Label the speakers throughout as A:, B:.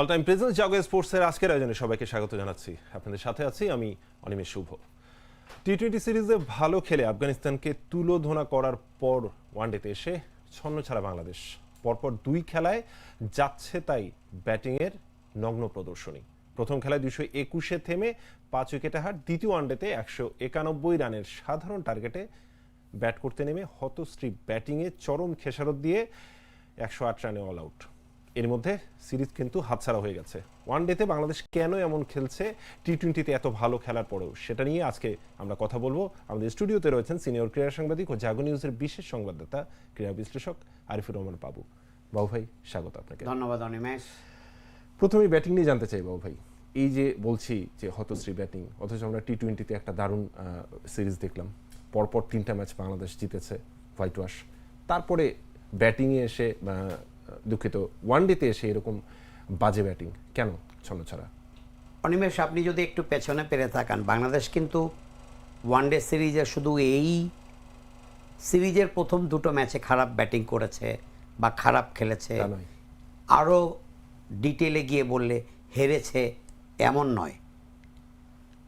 A: All time presence জাগো স্পোর্টসের আজকের আয়োজনে সবাইকে স্বাগত জানাচ্ছি। আপনাদের সাথে আছি আমি অনিমেষ শুভ। টি টোয়েন্টি সিরিজে ভালো খেলে আফগানিস্তানকে তুলোধনা করার পর ওয়ানডেতে এসে ছন্ন ছাড়া বাংলাদেশ। পরপর দুই খেলায় যাচ্ছে তাই ব্যাটিংয়ের নগ্ন প্রদর্শনী। প্রথম খেলায় দুশো একুশে থেমে পাঁচ উইকেটে হার, দ্বিতীয় ওয়ানডেতে একশো একানব্বই রানের সাধারণ টার্গেটে ব্যাট করতে নেমে হতশ্রী ব্যাটিংয়ে চরম খেসারত দিয়ে একশো আট রানে অল আউট এর মধ্যে সিরিজ কিন্তু হাতছাড়া হয়ে গেছে। ওয়ান ডেতে বাংলাদেশ কেন এমন খেলছে? টি টোয়েন্টিতে এত ভালো খেলার পরেও? সেটা নিয়ে আজকে আমরা কথা বলব। আমাদের স্টুডিওতে রয়েছেন সিনিয়র ক্রীড়া সাংবাদিক ও জাগো নিউজের বিশেষ সংবাদদাতা ক্রীড়া বিশ্লেষক আরিফুর রহমান বাবু। বাবু ভাই স্বাগত আপনাকে।
B: ধন্যবাদ অনিমেষ।
A: প্রথমেই ব্যাটিং নিয়ে জানতে চাই বাবু ভাই। এই যে বলছি যে হতশ্রী ব্যাটিং অথচ আমরা টি টোয়েন্টিতে একটা দারুণ সিরিজ দেখলাম। পরপর তিনটা ম্যাচ বাংলাদেশ জিতেছে হোয়াইট ওয়াশ। তারপরে ব্যাটিংয়ে এসে দুঃখিত ওয়ান ডেতে এসে এরকম বাজে ব্যাটিং কেন ছন্নছাড়া?
B: অনিমেষ আপনি যদি একটু পেছনে পেরে থাকান বাংলাদেশ কিন্তু ওয়ানডে সিরিজে শুধু এই সিরিজের প্রথম দুটো ম্যাচে খারাপ ব্যাটিং করেছে বা খারাপ খেলেছে আরও ডিটেলে গিয়ে বললে হেরেছে এমন নয়।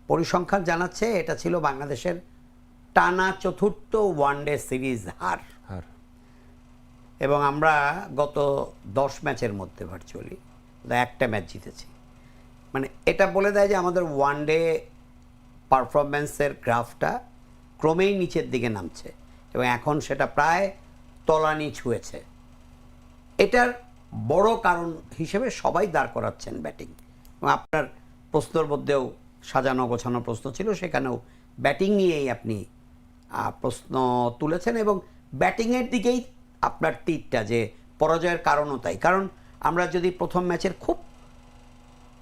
B: পরিসংখ্যান জানাচ্ছে এটা ছিল বাংলাদেশের টানা চতুর্থ ওয়ানডে সিরিজ হার।
A: হার।
B: এবং আমরা গত দশ ম্যাচের মধ্যে ভার্চুয়ালি একটা ম্যাচ জিতেছি। মানে এটা বলে দেয় যে আমাদের ওয়ান ডে পারফরমেন্সের গ্রাফটা ক্রমেই নিচের দিকে নামছে এবং এখন সেটা প্রায় তলানি ছুঁয়েছে এটার বড় কারণ হিসেবে সবাই দাঁড় করাচ্ছেন ব্যাটিং এবং আপনার প্রশ্নের মধ্যেও সাজানো গোছানো প্রশ্ন ছিল, সেখানেও ব্যাটিং নিয়েই আপনি প্রশ্ন তুলেছেন এবং ব্যাটিংয়ের দিকেই আপনার তীরটা যে পরাজয়ের কারণও তাই। কারণ আমরা যদি প্রথম ম্যাচের খুব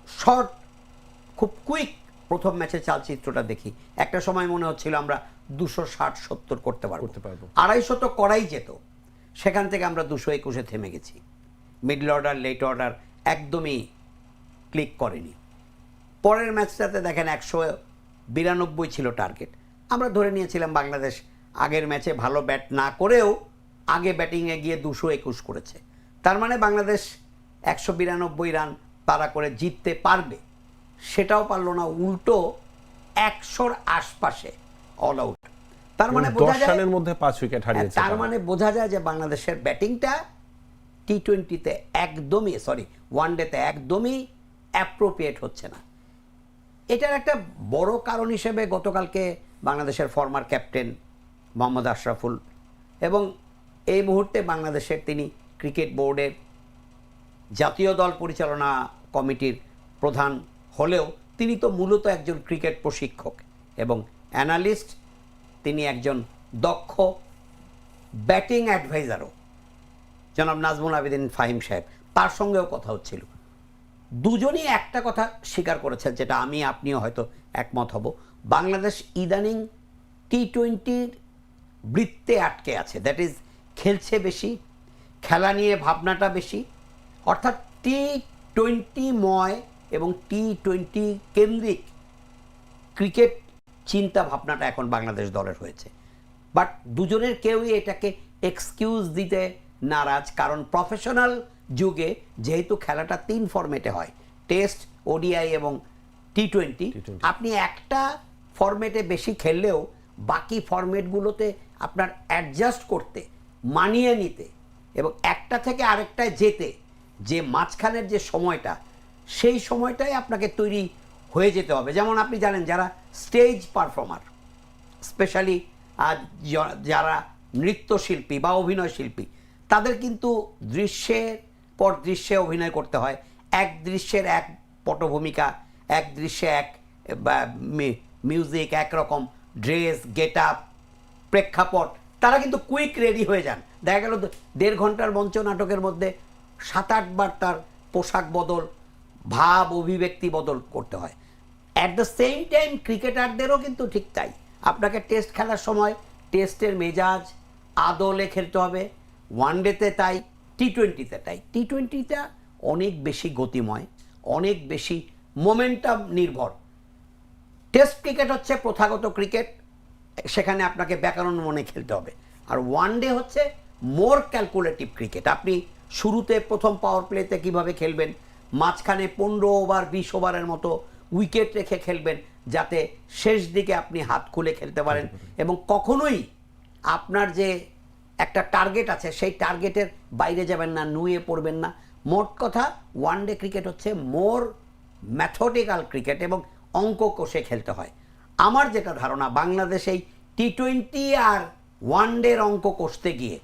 B: শর্ট খুব কুইক প্রথম ম্যাচের চালচিত্রটা দেখি একটা সময় মনে হচ্ছিল আমরা দুশো ষাট সত্তর করতে পারব।
A: করতে পারব।
B: আড়াইশো তো করাই যেত। সেখান থেকে আমরা দুশো একুশে থেমে গেছি। মিডল অর্ডার লেট অর্ডার একদমই ক্লিক করেনি। পরের ম্যাচটাতে দেখেন একশো বিরানব্বই ছিল টার্গেট। আমরা ধরে নিয়েছিলাম বাংলাদেশ আগের ম্যাচে ভালো ব্যাট না করেও আগে ব্যাটিংয়ে গিয়ে দুশো একুশ করেছে। তার মানে বাংলাদেশ একশো বিরানব্বই রান তারা করে জিততে পারবে। সেটাও পারল না উল্টো একশোর আশপাশে অল আউট তার মানে বোঝা যায়
A: রানের মধ্যে পাঁচ উইকেট
B: হ্যাঁ,
A: হারিয়েছে
B: তার মানে বোঝা যায় যে বাংলাদেশের ব্যাটিংটা টি টোয়েন্টিতে একদমই সরি ওয়ান ডেতে একদমই অ্যাপ্রোপ্রিয়েট হচ্ছে না। এটার একটা বড় কারণ হিসেবে গতকালকে বাংলাদেশের ফর্মার ক্যাপ্টেন মোহাম্মদ আশরাফুল এবং এই মুহূর্তে বাংলাদেশের তিনি ক্রিকেট বোর্ডের জাতীয় দল পরিচালনা কমিটির প্রধান হলেও তিনি তো মূলত একজন ক্রিকেট প্রশিক্ষক এবং অ্যানালিস্ট। তিনি একজন দক্ষ ব্যাটিং অ্যাডভাইজারও। জনাব নাজমুল আবেদিন ফাহিম সাহেব, তার সঙ্গেও কথা হচ্ছিল। দুজনই একটা কথা স্বীকার করেছেন, যেটা আমি, আপনিও হয়তো একমত হব। বাংলাদেশ ইদানিং টি টোয়েন্টির বৃত্তে আটকে আছে। দ্যাট ইজ খেলছে বেশি খেলা নিয়ে ভাবনাটা বেশি। অর্থাৎ টি টোয়েন্টিময় এবং টি টোয়েন্টি কেন্দ্রিক ক্রিকেট চিন্তা ভাবনাটা এখন বাংলাদেশ দলের হয়েছে। বাট দুজনের কেউই এটাকে এক্সকিউজ দিতে নারাজ কারণ প্রফেশনাল যুগে যেহেতু খেলাটা তিন ফরম্যাটে হয় টেস্ট ওডিআই এবং টি টোয়েন্টি আপনি একটা ফরম্যাটে বেশি খেললেও বাকি ফরম্যাটগুলোতে আপনার অ্যাডজাস্ট করতে মানিয়ে নিতে এবং একটা থেকে আরেকটায় যেতে, যে মাঝখানের যে সময়টা, সেই সময়টাই আপনাকে তৈরি হয়ে যেতে হবে। যেমন আপনি জানেন যারা স্টেজ পারফর্মার, স্পেশালি যারা নৃত্যশিল্পী বা অভিনয় শিল্পী তাদের কিন্তু দৃশ্যের পর দৃশ্যে অভিনয় করতে হয়। এক দৃশ্যের এক পটভূমিকা, এক দৃশ্যে এক মিউজিক, একরকম ড্রেস, গেট আপ, প্রেক্ষাপট তারা কিন্তু কুইক রেডি হয়ে যান। দেখা গেল দেড় ঘণ্টার মঞ্চ নাটকের মধ্যে সাত আটবার তার পোশাক বদল, ভাব, অভিব্যক্তি বদল করতে হয়। অ্যাট দ্য সেম টাইম ক্রিকেটারদেরও কিন্তু ঠিক তাই। আপনাকে টেস্ট খেলার সময় টেস্টের মেজাজ, আদলে খেলতে হবে। ওয়ান ডেতে তাই টি টোয়েন্টিতে তাই। টি টোয়েন্টিটা অনেক বেশি গতিময়, অনেক বেশি মোমেন্টাম নির্ভর। টেস্ট ক্রিকেট হচ্ছে প্রথাগত ক্রিকেট সেখানে আপনাকে ব্যাকরণ মনে খেলতে হবে। আর ওয়ান ডে হচ্ছে মোর ক্যালকুলেটিভ ক্রিকেট আপনি শুরুতে প্রথম পাওয়ার প্লেতে কীভাবে খেলবেন, মাঝখানে পনেরো ওভার বিশ ওভারের মতো উইকেট রেখে খেলবেন, যাতে শেষ দিকে আপনি হাত খুলে খেলতে পারেন। এবং কখনোই আপনার যে একটা টার্গেট আছে, সেই টার্গেটের বাইরে যাবেন না, নুয়ে পড়বেন না। মোট কথা ওয়ান ডে ক্রিকেট হচ্ছে মোর ম্যাথডিক্যাল ক্রিকেট এবং অঙ্ক কষে খেলতে হয়। আমার যেটা ধারণা, বাংলাদেশ এই টি টোয়েন্টি আর ওয়ান ডের অঙ্ক কষতে গিয়ে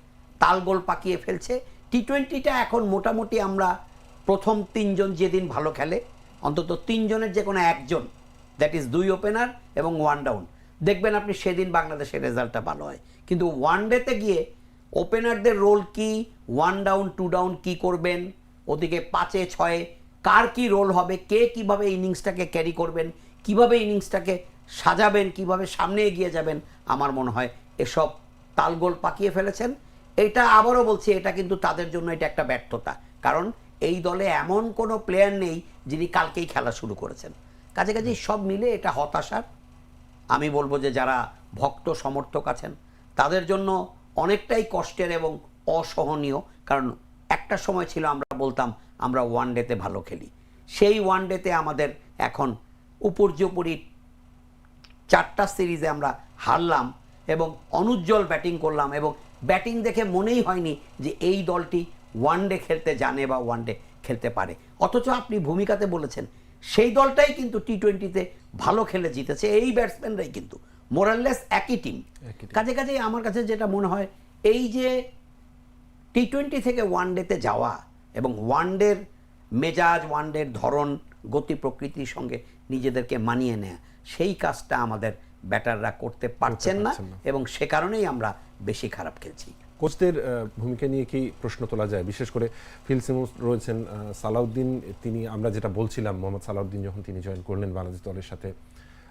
B: তালগোল পাকিয়ে ফেলছে। টি টোয়েন্টিটা এখন মোটামুটি আমরা প্রথম তিনজন যেদিন ভালো খেলে, অন্তত তিনজনের যে কোনো একজন দ্যাট ইজ দুই ওপেনার এবং ওয়ান ডাউন দেখবেন আপনি সেদিন বাংলাদেশের রেজাল্টটা ভালো হয়। কিন্তু ওয়ান ডেতে গিয়ে ওপেনারদের রোল কি ওয়ান ডাউন টু ডাউন কি করবেন, ওদিকে পাঁচে, ছয়ে কার কি রোল হবে, কে কীভাবে ইনিংসটাকে ক্যারি করবেন, কীভাবে ইনিংসটাকে সাজাবেন, কীভাবে সামনে এগিয়ে যাবেন, আমার মনে হয় এসব তালগোল পাকিয়ে ফেলেছেন। এটা আবারও বলছি, এটা কিন্তু তাদের জন্য এটা একটা ব্যর্থতা। কারণ এই দলে এমন কোনো প্লেয়ার নেই যিনি কালকেই খেলা শুরু করেছেন। কাজে কাজেই সব মিলে এটা হতাশার আমি বলব যে যারা ভক্ত সমর্থক আছেন, তাদের জন্য অনেকটাই কষ্টের এবং অসহনীয়। কারণ একটা সময় ছিল আমরা বলতাম, আমরা ওয়ান ডেতে ভালো খেলি। সেই ওয়ান ডেতে আমাদের এখন উপর্যুপরি চারটা সিরিজে আমরা হারলাম এবং অনুজ্জ্বল ব্যাটিং করলাম এবং ব্যাটিং দেখে মনেই হয়নি যে এই দলটি ওয়ান ডে খেলতে জানে বা ওয়ান ডে খেলতে পারে। অথচ আপনি ভূমিকাতে বলেছেন সেই দলটাই কিন্তু টি টোয়েন্টিতে ভালো খেলে জিতেছে এই ব্যাটসম্যানরাই কিন্তু। মোরাললেস একই টিম কাজে কাজে আমার কাছে যেটা মনে হয় এই যে টি টোয়েন্টি থেকে ওয়ান ডেতে যাওয়া এবং ওয়ান ডের মেজাজ ওয়ান ডের ধরন গতি প্রকৃতির সঙ্গে নিজেদেরকে মানিয়ে নেয়া সেই কাজটা আমাদের ব্যাটাররা করতে পারছেন না এবং সে কারণেই আমরা বেশি খারাপ খেলছি।
A: কোচদের ভূমিকা নিয়ে কি প্রশ্ন তোলা যায়? বিশেষ করে ফিল সিমন্স রয়েছেন সালাউদ্দিন তিনি আমরা যেটা বলছিলাম মোহাম্মদ সালাউদ্দিন যখন তিনি জয়েন করলেন বাংলাদেশ দলের সাথে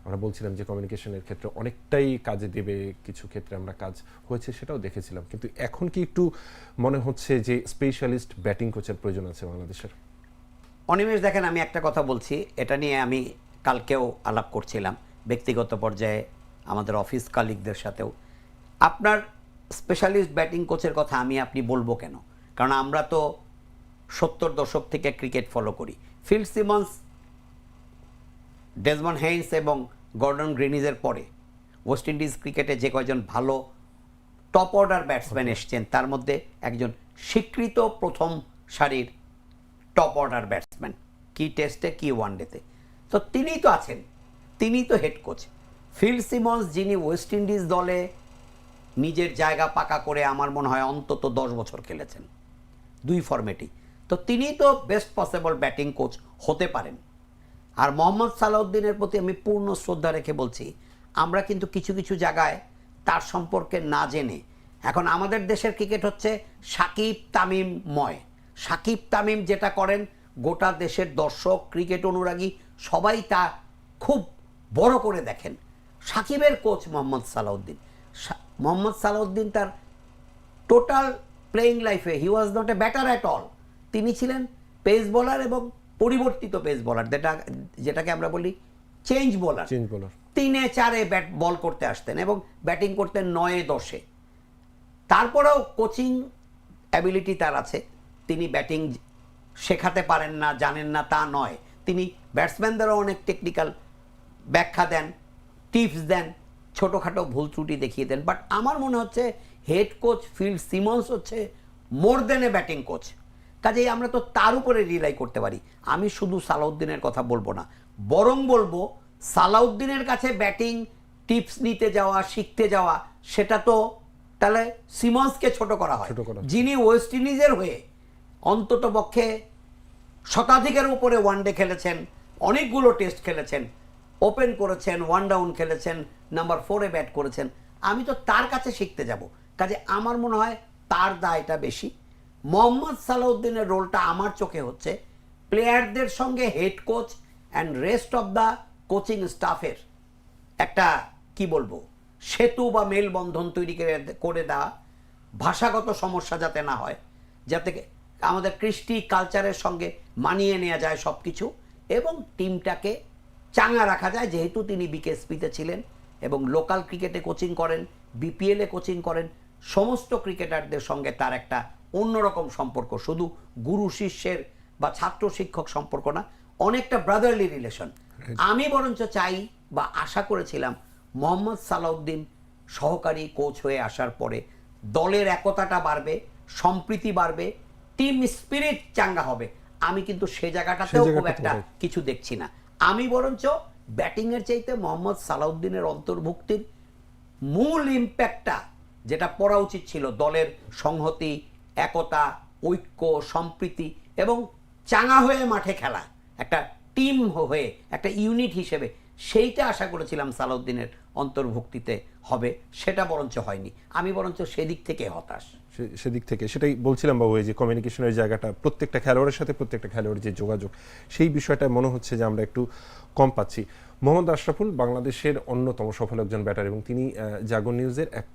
A: আমরা বলছিলাম যে কমিউনিকেশনের ক্ষেত্রে অনেকটাই কাজে দেবে কিছু ক্ষেত্রে আমরা কাজ হয়েছে সেটাও দেখেছিলাম। কিন্তু এখন কি একটু মনে হচ্ছে যে স্পেশালিস্ট ব্যাটিং কোচের প্রয়োজন আছে বাংলাদেশের?
B: অনিমেষ দেখেন আমি একটা কথা বলছি এটা নিয়ে আমি কালকেও আলাপ করছিলাম ব্যক্তিগত পর্যায়ে আমাদের অফিস কালিকদের সাথেও। আপনার স্পেশালিস্ট ব্যাটিং কোচের কথা আমি আপনি বলব কেন? কারণ আমরা তো সত্তর দশক থেকে ক্রিকেট ফলো করি। ফিল সিমন্স ডেজমন হেইন্স এবং গর্ডন গ্রিনিজের পরে ওয়েস্ট ইন্ডিজ ক্রিকেটে যে কয়জন ভালো টপ অর্ডার ব্যাটসম্যান এসছেন তার মধ্যে একজন স্বীকৃত প্রথম সারির টপ অর্ডার ব্যাটসম্যান কি টেস্টে কি ওয়ানডেতে তো তিনিই তো আছেন তিনিই তো হেড কোচ ফিল সিমন্স যিনি ওয়েস্ট ইন্ডিজ দলে নিজের জায়গা পাকা করে আমার মনে হয় অন্তত দশ বছর খেলেছেন, দুই ফরম্যাটই তো তিনি তো বেস্ট পসিবল ব্যাটিং কোচ হতে পারেন। আর মোহাম্মদ সালাউদ্দিনের প্রতি আমি পূর্ণ শ্রদ্ধা রেখে বলছি, আমরা কিন্তু কিছু কিছু জায়গায় তার সম্পর্কে না জেনে, এখন আমাদের দেশের ক্রিকেট হচ্ছে সাকিব তামিম ময়। সাকিব তামিম যেটা করেন, গোটা দেশের দর্শক ক্রিকেট অনুরাগী সবাই তা খুব বড় করে দেখেন। সাকিবের কোচ মোহাম্মদ সালাউদ্দিন। মোহাম্মদ সালাউদ্দিন তার টোটাল প্লেইং লাইফে he was not a batter at all তিনি ছিলেন পেস বোলার এবং পরিবর্তিত পেস বোলার যেটা যেটাকে আমরা বলি চেঞ্জ বোলার
A: চেঞ্জ বোলার
B: তিনে চারে ব্যাট বল করতে আসতেন এবং ব্যাটিং করতেন নয়ে দশে। তারপরেও কোচিং অ্যাবিলিটি তার আছে। তিনি ব্যাটিং শেখাতে পারেন না জানেন না তা নয়। তিনি ব্যাটসম্যানদেরও অনেক টেকনিক্যাল ব্যাখ্যা দেন টিপস দেন ছোটোখাটো ভুল ত্রুটি দেখিয়ে দেন। বাট আমার মনে হচ্ছে হেড কোচ ফিল্ড সিমন্স হচ্ছে মোর দেন এ ব্যাটিং কোচ কাজেই আমরা তো তার উপরে রিলাই করতে পারি। আমি শুধু সালাউদ্দিনের কথা বলব না বরং বলব সালাউদ্দিনের কাছে ব্যাটিং টিপস নিতে যাওয়া শিখতে যাওয়া সেটা তো তাহলে সিমন্সকে ছোট করা হয়। যিনি ওয়েস্ট ইন্ডিজের হয়ে অন্তত পক্ষে শতাধিকের উপরে ওয়ানডে খেলেছেন, অনেকগুলো টেস্ট খেলেছেন ওপেন করেছেন ওয়ান ডাউন খেলেছেন নাম্বার ফোরে ব্যাট করেছেন। আমি তো তার কাছে শিখতে যাব। কাজে আমার মনে হয় তার দায়টা বেশি। মোহাম্মদ সালাউদ্দিনের রোলটা আমার চোখে হচ্ছে প্লেয়ারদের সঙ্গে head coach and rest of the coaching স্টাফের একটা, কি বলব, সেতু বা মেলবন্ধন তৈরি করে দেওয়া ভাষাগত সমস্যা যাতে না হয়। যাতে আমাদের কৃষ্টি কালচারের সঙ্গে মানিয়ে নেওয়া যায় সব কিছু এবং টিমটাকে চাঙা রাখা যায় যেহেতু তিনি বিকেএসপিতে ছিলেন এবং লোকাল ক্রিকেটে কোচিং করেন বিপিএলে কোচিং করেন সমস্ত ক্রিকেটারদের সঙ্গে তার একটা অন্যরকম সম্পর্ক। শুধু গুরু শিষ্যের বা ছাত্র শিক্ষক সম্পর্ক না অনেকটা ব্রাদারলি রিলেশন আমি বরঞ্চ চাই বা আশা করেছিলাম মোহাম্মদ সালাউদ্দিন সহকারী কোচ হয়ে আসার পরে দলের একতাটা বাড়বে সম্প্রীতি বাড়বে টিম স্পিরিট চাঙ্গা হবে। আমি কিন্তু সে জায়গাটাতেও খুব একটা কিছু দেখছি না। আমি বরঞ্চ ব্যাটিং এর চাইতে মোহাম্মদ সালাউদ্দিনের অন্তর্ভুক্তির মূল ইম্প্যাক্টটা যেটা পড়া উচিত ছিল দলের সংহতি একতা ঐক্য সম্প্রীতি এবং চাঙা হয়ে মাঠে খেলা। একটা টিম হয়ে একটা ইউনিট হিসেবে সেইটা আশা করেছিলাম সালাউদ্দিনের। অন্তর্ভুক্তিতে হবে, সেটা বরঞ্চ হয়নি। আমি বরঞ্চ সেদিক থেকে হতাশ।
A: সেদিক থেকে, সেটাই বলছিলাম বাবু, এই যে কমিউনিকেশনের জায়গাটা, প্রত্যেকটা খেলোয়াড়ের সাথে প্রত্যেকটা খেলোয়াড়ের যে যোগাযোগ, সেই বিষয়টা মনে হচ্ছে যে আমরা একটু কম পাচ্ছি। মোহাম্মদ আশরাফুল বাংলাদেশের অন্যতম সফল একজন ব্যাটার এবং তিনি জাগো নিউজের এক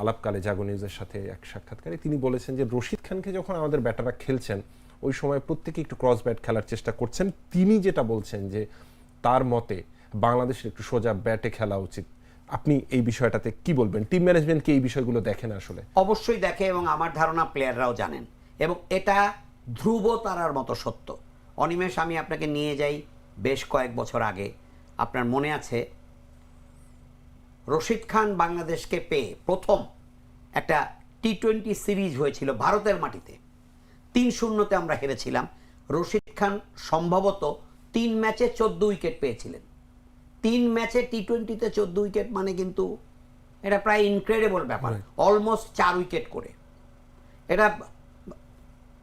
A: আলাপকালে জাগো নিউজের সাথে এক সাক্ষাৎকারে তিনি বলেছেন যে রশিদ খানকে যখন আমাদের ব্যাটাররা খেলছেন, ওই সময় প্রত্যেকে একটু ক্রস ব্যাট খেলার চেষ্টা করছেন। তিনি যেটা বলছেন যে তার মতে বাংলাদেশের একটু সোজা ব্যাটে খেলা উচিত। আপনি এই বিষয়টাতে কি বলবেন? টিম ম্যানেজমেন্ট কি এই বিষয়গুলো দেখেন আসলে?
B: অবশ্যই দেখে এবং আমার ধারণা প্লেয়াররাও জানেন। এবং এটা ধ্রুব তারার মতো সত্য। অনিমেষ, আমি আপনাকে নিয়ে যাই বেশ কয়েক বছর আগে। আপনার মনে আছে, রশিদ খান বাংলাদেশকে পেয়ে প্রথম একটা টি টোয়েন্টি সিরিজ হয়েছিল ভারতের মাটিতে। তিন শূন্যতে আমরা হেরেছিলাম। রশিদ খান সম্ভবত তিন ম্যাচে চোদ্দ উইকেট পেয়েছিলেন। তিন ম্যাচে টি টোয়েন্টিতে চোদ্দ উইকেট মানে কিন্তু এটা প্রায় ইনক্রেডিবল ব্যাপার। অলমোস্ট চার উইকেট করে। এটা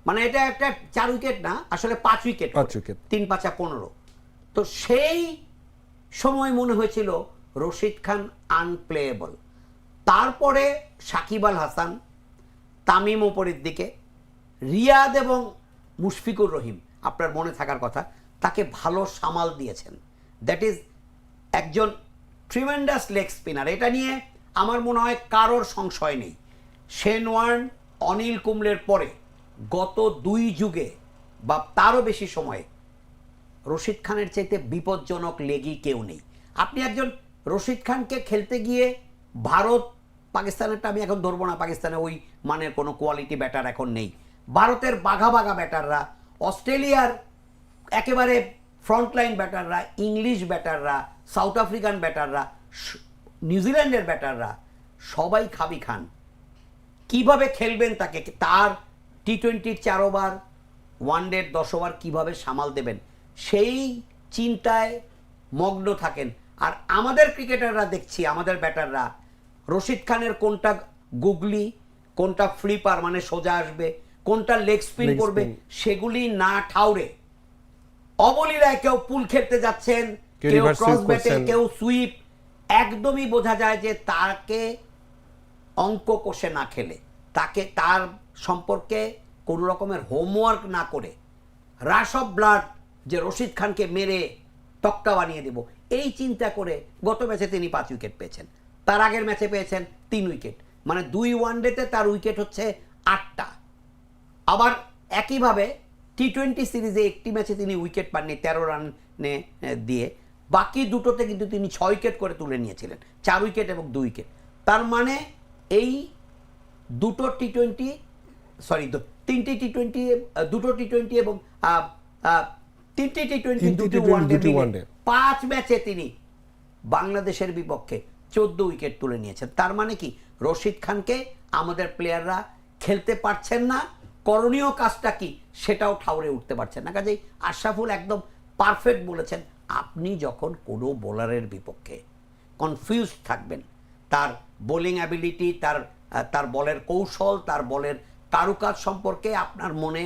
B: মানে এটা একটা চার উইকেট না আসলে পাঁচ উইকেট
A: পাঁচ উইকেট।
B: তিন পাঁচা পনেরো। তো সেই সময় মনে হয়েছিল রশিদ খান আনপ্লেয়েবল তারপরে সাকিব আল হাসান তামিম ওপরের দিকে রিয়াদ এবং মুশফিকুর রহিম আপনার মনে থাকার কথা তাকে ভালো সামাল দিয়েছেন। দ্যাট ইজ একজন ট্রিমেন্ডাস লেগ স্পিনার এটা নিয়ে আমার মনে হয় কারোর সংশয় নেই। শেন ওয়ার্ন অনিল কুম্বলের পরে গত দুই যুগে বা তারও বেশি সময়ে রশিদ খানের চাইতে বিপজ্জনক লেগই কেউ নেই। আপনি একজন রশিদ খানকে খেলতে গিয়ে ভারত, পাকিস্তানেরটা আমি এখন ধরবো না, পাকিস্তানে ওই মানের কোনো কোয়ালিটি ব্যাটার এখন নেই। ভারতের বাঘা বাঘা ব্যাটাররা অস্ট্রেলিয়ার একেবারে ফ্রন্টলাইন ব্যাটাররা ইংলিশ ব্যাটাররা সাউথ আফ্রিকান ব্যাটাররা নিউজিল্যান্ডের ব্যাটাররা সবাই খাবি খান। কীভাবে খেলবেন তাকে তার টি টোয়েন্টির চার ওভার ওয়ান ডের দশ ওভার কীভাবে সামাল দেবেন সেই চিন্তায় মগ্ন থাকেন। আর আমাদের ক্রিকেটাররা দেখছি আমাদের ব্যাটাররা রশিদ খানের কোনটা গুগলি কোনটা ফ্লিপার মানে সোজা আসবে কোনটা লেগ স্পিন করবে সেগুলি না ঠাউরে। অবলীলায় কেউ পুল খেলতে যাচ্ছেন
A: কেউ
B: ক্রস ব্যাটে কেউ সুইপ একদমই বোঝা যায় যে তাকে অঙ্ক কষে না খেলে। তাকে তার সম্পর্কে কোনো রকমের হোমওয়ার্ক না করে রাশ অফ ব্লাড যে রশিদ খানকে মেরে তক্তা বানিয়ে দেব এই চিন্তা করে গত ম্যাচে তিনি পাঁচ উইকেট পেয়েছেন। তার আগের ম্যাচে পেয়েছেন তিন উইকেট মানে দুই ওয়ানডেতে তার উইকেট হচ্ছে আটটা। আবার একইভাবে টি টোয়েন্টি সিরিজে একটি ম্যাচে তিনি উইকেট পাননি তেরো রানে দিয়ে। বাকি দুটোতে কিন্তু তিনি ছয় উইকেট করে তুলে নিয়েছিলেন চার উইকেট এবং দুই উইকেট তার মানে এই দুটো টি টোয়েন্টি সরি তিনটি টি টোয়েন্টি দুটো টি টোয়েন্টি এবং তিনটি টি টোয়েন্টি দুটি ওয়ানডে। পাঁচ ম্যাচে তিনি বাংলাদেশের বিপক্ষে চোদ্দ উইকেট তুলে নিয়েছেন। তার মানে কি? রশিদ খানকে আমাদের প্লেয়াররা খেলতে পারছেন না করণীয় কাজটা কি সেটাও ঠাউরে উঠতে পারছেন না। কাজেই আশরাফুল একদম পারফেক্ট বলেছেন, আপনি যখন কোনো বোলারের বিপক্ষে কনফিউজ থাকবেন, তার বোলিং অ্যাবিলিটি তার তার বলের কৌশল, তার বলের কারুকাজ সম্পর্কে আপনার মনে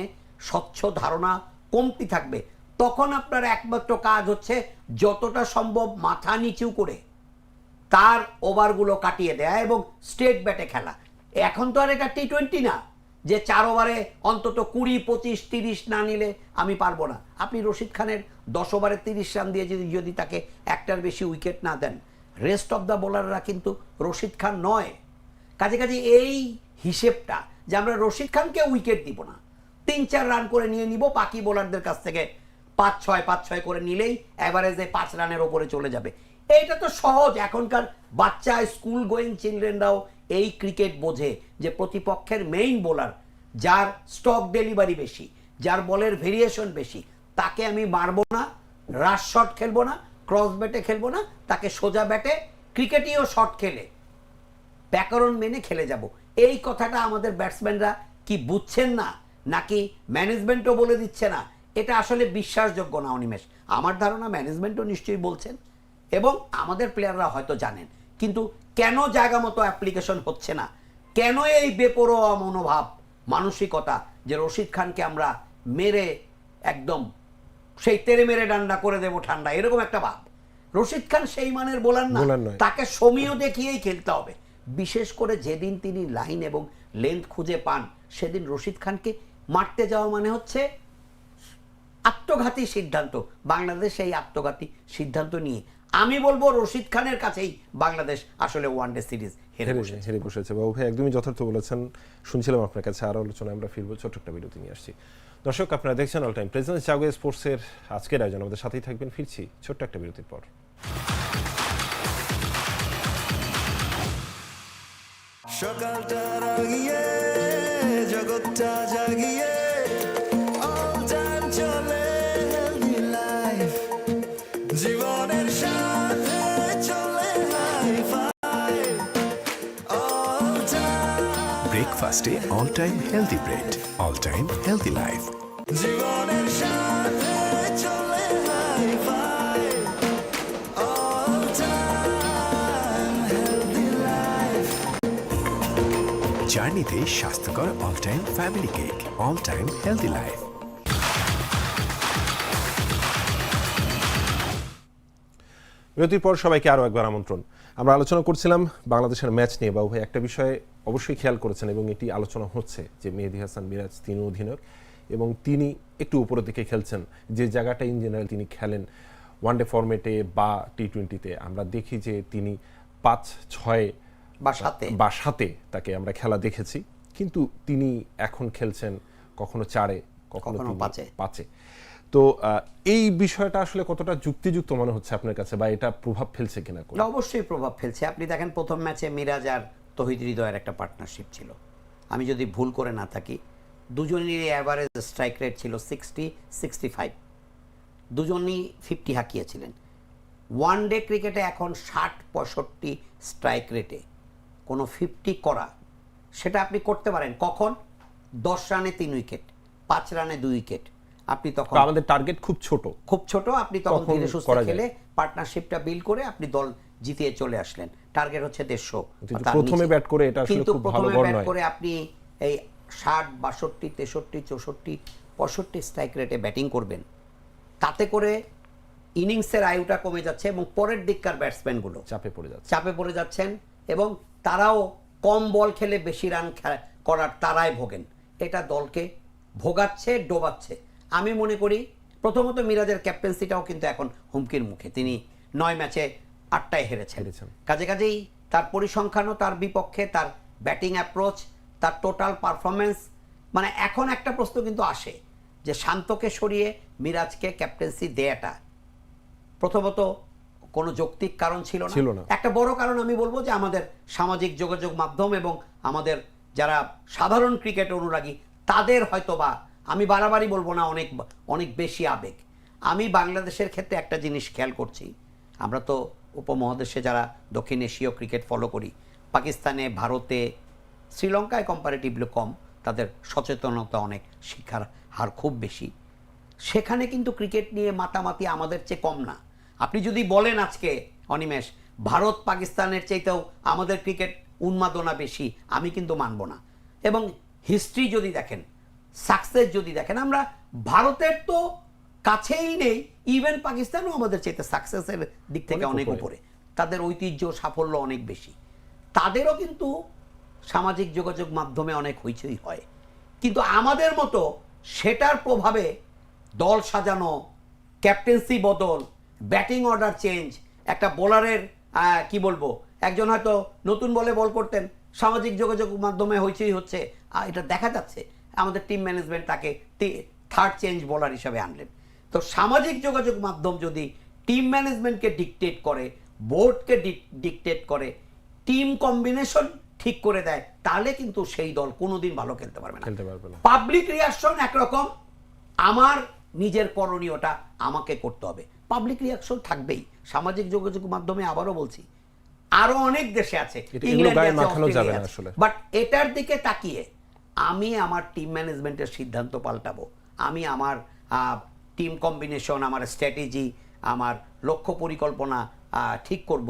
B: স্বচ্ছ ধারণা কমতি থাকবে, তখন আপনার একমাত্র কাজ হচ্ছে যতটা সম্ভব মাথা নিচু করে তার ওভারগুলো কাটিয়ে দেয়া এবং স্টেট ব্যাটে খেলা। এখন তো আর এটা টি টোয়েন্টি না। যে চার ওভারে অন্তত কুড়ি, পঁচিশ, তিরিশ না নিলে আমি পারব না। আপনি রশিদ খানের দশ ওভারে তিরিশ রান দিয়ে যদি যদি তাকে একটার বেশি উইকেট না দেন রেস্ট অফ দ্য বোলাররা কিন্তু রশিদ খান নয়। কাজে কাজে এই হিসেবটা যে আমরা রশিদ খানকে উইকেট দিব না, তিন, চার রান করে নিয়ে নিব, বাকি বোলারদের কাছ থেকে পাঁচ, ছয় পাঁচ, ছয় করে নিলেই অ্যাভারেজে পাঁচ রানের ওপরে চলে যাবে। এইটা তো সহজ, এখনকার বাচ্চা, স্কুল গোয়িং চিলড্রেনরাও এই ক্রিকেট বোঝে যে প্রতিপক্ষের মেইন বোলার যার স্টক ডেলিভারি বেশি, যার বলের ভেরিয়েশন বেশি, তাকে আমি মারবো না রাশ শট খেলব না ক্রস ব্যাটে খেলব না, তাকে সোজা ব্যাটে ক্রিকেটেও শট খেলে। ব্যাকরণ মেনে খেলে যাব। এই কথাটা আমাদের ব্যাটসম্যানরা কি বুঝছেন না, নাকি ম্যানেজমেন্টও বলে দিচ্ছে না? এটা আসলে বিশ্বাসযোগ্য না অনিমেষ। আমার ধারণা ম্যানেজমেন্টও নিশ্চয়ই বলছেন, এবং আমাদের প্লেয়াররা হয়তো জানেন। কিন্তু কেন জায়গা মতো অ্যাপ্লিকেশন হচ্ছে না? কেন এই বেপরোয়া মনোভাব মানসিকতা যে রশিদ খানকে আমরা মেরে একদম সেই তেরে মেরে ডান্ডা করে দেবো ঠান্ডা এরকম একটা ভাব। রশিদ খান সেই মানের বোলার না তাকে সমীয় দেখিয়েই খেলতে হবে। বিশেষ করে যেদিন তিনি লাইন এবং লেন্থ খুঁজে পান সেদিন রশিদ খানকে মারতে যাওয়া মানে হচ্ছে আত্মঘাতী সিদ্ধান্ত। বাংলাদেশ এই আত্মঘাতী সিদ্ধান্ত নিয়ে আমি বলব রশিদ খানের কাছেই বাংলাদেশ আসলে ওয়ানডে সিরিজ হেরে বসেছে।
A: হেরে বসেছে। বাবু ভাই একদমই যথার্থ বলেছেন। শুনছিলাম আপনার কাছে আরও আলোচনা আমরা ফিরবো ছোট্ট একটা বিরতি নিয়ে আসছি। দর্শক আপনারা দেখছেন অল টাইম প্রেজেন্স জাগো স্পোর্টসের আজকের আয়োজন। আমাদের সাথেই থাকবেন ফিরছি ছোট্ট একটা বিরতির পর।
C: সকালটা রাগিয়ে জগৎটা জাগিয়ে
D: ব্রেকফাস্টে all time healthy bread all time healthy life
C: জীবনের সাথে চলে all time healthy life
D: জার্নিতে স্বাস্থ্যকর all time family cake all time healthy life
A: বিরতির পর সবাইকে আরও একবার আমন্ত্রণ। আমরা আলোচনা করছিলাম বাংলাদেশের ম্যাচ নিয়ে বাবু ভাই একটা বিষয়ে অবশ্যই খেয়াল করেছেন এবং এটি আলোচনা হচ্ছে যে মেহেদি হাসান মিরাজ তিনি অধিনায়ক এবং তিনি একটু উপরের দিকে খেলছেন। যে জায়গাটা ইন জেনারেল তিনি খেলেন ওয়ানডে ফরম্যাটে বা টি টোয়েন্টিতে আমরা দেখি যে তিনি পাঁচ ছয়
B: বা সাথে
A: বা সাতে তাকে আমরা খেলা দেখেছি। কিন্তু তিনি এখন খেলছেন কখনো চারে কখনো
B: কখনো পাঁচে।
A: পাঁচে। তো এই বিষয়টা আসলে কতটা যুক্তিযুক্ত মনে হচ্ছে আপনার কাছে বা এটা প্রভাব ফেলছে কিনা?
B: না, অবশ্যই প্রভাব ফেলছে। আপনি দেখেন প্রথম ম্যাচে মিরাজ আর তহিদ হৃদয়ের একটা পার্টনারশিপ ছিল। আমি যদি ভুল করে না থাকি দুজনেরই অ্যাভারেজ স্ট্রাইক রেট ছিল সিক্সটি সিক্সটি ফাইভ দুজনই ফিফটি হাঁকিয়েছিলেন। ওয়ান ডে ক্রিকেটে এখন ষাট পঁয়ষট্টি স্ট্রাইক রেটে কোনো ফিফটি করা সেটা আপনি করতে পারেন। কখন? দশ রানে তিন উইকেট পাঁচ রানে দুই উইকেট আপনি তখন
A: আমাদের টার্গেট খুব ছোট।
B: খুব ছোট আপনি তখন ধীরে সুস্থে খেলে পার্টনারশিপটা বিল করে আপনি দল জিতিয়ে চলে আসলেন। টার্গেট হচ্ছে দেড়শো।
A: প্রথমে ব্যাট করে এটা আসলে
B: কিন্তু
A: খুব ভালো
B: প্রথমে ব্যাট। করে আপনি এই ষাট বাষট্টি তেষট্টি চৌষট্টি পঁয়ষট্টি স্ট্রাইক রেটে ব্যাটিং করবেন। তাতে করে ইনিংসের আয়ুটা কমে যাচ্ছে এবং পরের দিককার ব্যাটসম্যানগুলো
A: চাপে পড়ে যাচ্ছে।
B: চাপে পড়ে যাচ্ছেন এবং তারাও কম বল খেলে বেশি রান করার তারাই ভোগেন। এটা দলকে ভোগাচ্ছে ডোবাচ্ছে। আমি মনে করি প্রথমত মিরাজের ক্যাপ্টেন্সিটাও কিন্তু এখন হুমকির মুখে তিনি নয় ম্যাচে আটটায় হেরেছেন। কাজে কাজেই তার পরিসংখ্যানও তার বিপক্ষে তার ব্যাটিং অ্যাপ্রোচ তার টোটাল পারফরমেন্স মানে এখন একটা প্রশ্ন কিন্তু আসে যে শান্তকে সরিয়ে মিরাজকে ক্যাপ্টেন্সি দেয়াটা প্রথমত কোনো যৌক্তিক কারণ ছিল না
A: ছিল না।
B: একটা বড় কারণ আমি বলব যে আমাদের সামাজিক যোগাযোগ মাধ্যম এবং আমাদের যারা সাধারণ ক্রিকেট অনুরাগী তাদের হয়তো বা আমি বাড়াবাড়ি বলব না, অনেক অনেক বেশি আবেগ। আমি বাংলাদেশের ক্ষেত্রে একটা জিনিস খেয়াল করছি। আমরা তো উপমহাদেশে যারা দক্ষিণ এশীয় ক্রিকেট ফলো করি, পাকিস্তানে, ভারতে, শ্রীলঙ্কায় কম্পারেটিভলি কম, তাদের সচেতনতা অনেক, শিক্ষার হার খুব বেশি। সেখানে কিন্তু ক্রিকেট নিয়ে মাতামাতি আমাদের চেয়ে কম না। আপনি যদি বলেন আজকে, অনিমেষ, ভারত পাকিস্তানের চাইতেও আমাদের ক্রিকেট উন্মাদনা বেশি, আমি কিন্তু মানব না। এবং হিস্ট্রি যদি দেখেন সাকসেস যদি দেখেন আমরা ভারতের তো কাছেই নেই ইভেন পাকিস্তানও আমাদের চাইতে সাকসেসের দিক থেকে
A: অনেক। উপরে।
B: তাদের ঐতিহ্য সাফল্য অনেক বেশি। তাদেরও কিন্তু সামাজিক যোগাযোগ মাধ্যমে অনেক হইচই হয়। কিন্তু আমাদের মতো সেটার প্রভাবে দল সাজানো ক্যাপ্টেন্সি বদল ব্যাটিং অর্ডার চেঞ্জ একটা বোলারের কি বলব একজন হয়তো নতুন বলে বল করতেন সামাজিক যোগাযোগ মাধ্যমে হইচই হচ্ছে এটা দেখা যাচ্ছে। আমাদের টিম ম্যানেজমেন্ট তাকে থার্ড চেঞ্জ বোলার হিসাবে আনলেন। তো সামাজিক যোগাযোগ মাধ্যম যদি টিম ম্যানেজমেন্টকে ডিকটেট করে বোর্ডকে ডিকটেট করে টিম কম্বিনেশন ঠিক করে দেয় তাহলে কিন্তু সেই দল কোনোদিন ভালো খেলতে পারবে না। পাবলিক রিয়াকশন একরকম আমার নিজের করণীয়টা আমাকে করতে হবে। পাবলিক রিয়াকশন থাকবেই। সামাজিক যোগাযোগ মাধ্যমে আবারও বলছি আরও অনেক দেশে আছে। বাট এটার দিকে তাকিয়ে আমি আমার টিম ম্যানেজমেন্টের সিদ্ধান্ত পাল্টাবো। আমি আমার টিম কম্বিনেশন আমার স্ট্র্যাটেজি আমার লক্ষ্য পরিকল্পনা ঠিক করব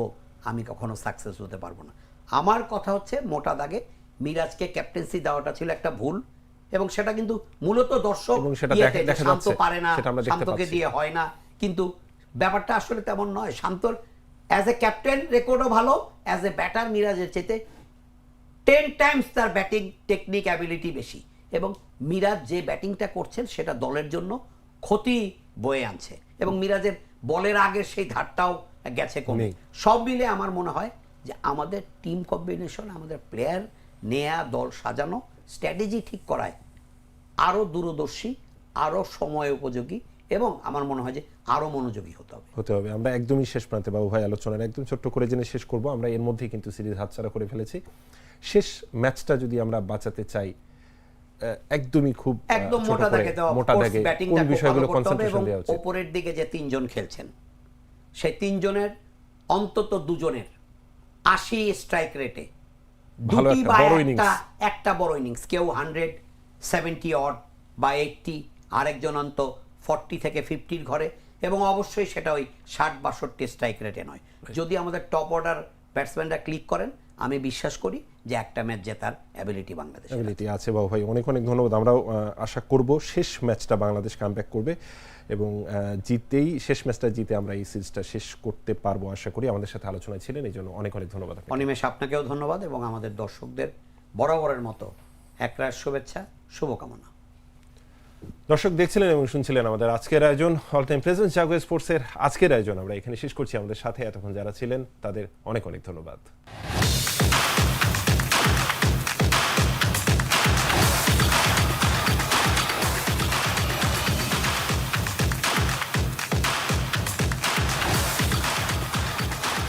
B: আমি কখনো সাকসেস হতে পারব না। আমার কথা হচ্ছে মোটা দাগে মিরাজকে ক্যাপ্টেন্সি দেওয়াটা ছিল একটা ভুল এবং সেটা কিন্তু মূলত দর্শক শান্ত পারে না শান্তকে দিয়ে হয় না। কিন্তু ব্যাপারটা আসলে তেমন নয়। শান্তর অ্যাজ এ ক্যাপ্টেন রেকর্ডও ভালো অ্যাজ এ ব্যাটার মিরাজের চেতে টেন টাইমস তার ব্যাটিং টেকনিক অ্যাবিলিটি বেশি এবং মিরাজ যে ব্যাটিংটা করছেন সেটা দলের জন্য ক্ষতি বয়ে আনছে এবং মিরাজের বলের আগে সেই ধারটাও গেছে কমে। সব মিলে আমার মনে হয় যে আমাদের টিম কম্বিনেশন আমাদের প্লেয়ার নেয়া দল সাজানো স্ট্র্যাটেজি ঠিক করায় আরও দূরদর্শী আরও সময় উপযোগী এবং আমার মনে হয় যে আরও মনোযোগী হতে হবে।
A: হতে হবে। আমরা একদমই শেষ প্রান্তে বাবু ভাই আলোচনার একদম ছোট্ট করে জেনে শেষ করব। আমরা এর মধ্যেই কিন্তু সিরিজ হাতছাড়া করে ফেলেছি। শেষ ম্যাচটা যদি আমরা বাঁচাতে চাই একদমই খুব
B: একদম মোটা দাগে দেওয়া
A: মোটা দাগে কোন বিষয়গুলো কনসেন্ট্রেশন দেওয়া উচিত।
B: ওপরের দিকে যে তিনজন খেলছেন সেই তিনজনের অন্তত দুজনের আশি স্ট্রাইক রেটে
A: ভালো
B: দুটি
A: একটা
B: বা
A: বড়
B: একটা একটা বড় ইনিংস কেউ হান্ড্রেড সেভেন্টি অড বা এইটটি আরেকজন অন্ত ফর্টি থেকে ফিফটির ঘরে এবং অবশ্যই সেটা ওই ষাট বাষট্টি স্ট্রাইক রেটে নয়। যদি আমাদের টপ অর্ডার ব্যাটসম্যানরা ক্লিক করেন আমি বিশ্বাস করি যে একটা ম্যাচ জেতার অ্যাবিলিটি বাংলাদেশ
A: অ্যাবিলিটি আছে বাবু ভাই অনেক অনেক ধন্যবাদ। আমরাও আশা করব শেষ ম্যাচটা বাংলাদেশ কামব্যাক করবে এবং জিতেই শেষ ম্যাচটা জিতে আমরা এই সিরিজটা শেষ করতে পারব আশা করি। আমাদের সাথে আলোচনায় ছিলেন এই জন্য অনেক অনেক ধন্যবাদ
B: অনিমেষ আপনাকেও ধন্যবাদ এবং আমাদের দর্শকদের বরাবরের মতো একরাশ শুভেচ্ছা শুভকামনা।
A: দর্শক দেখছিলেন এবং শুনছিলেন আমাদের আজকের আয়োজন অল টাইম প্রেজেন্ট জাগো স্পোর্টসের আজকের আয়োজন। আমরা এখানে শেষ করছি। আমাদের সাথে এতক্ষণ যারা ছিলেন তাদের অনেক অনেক ধন্যবাদ।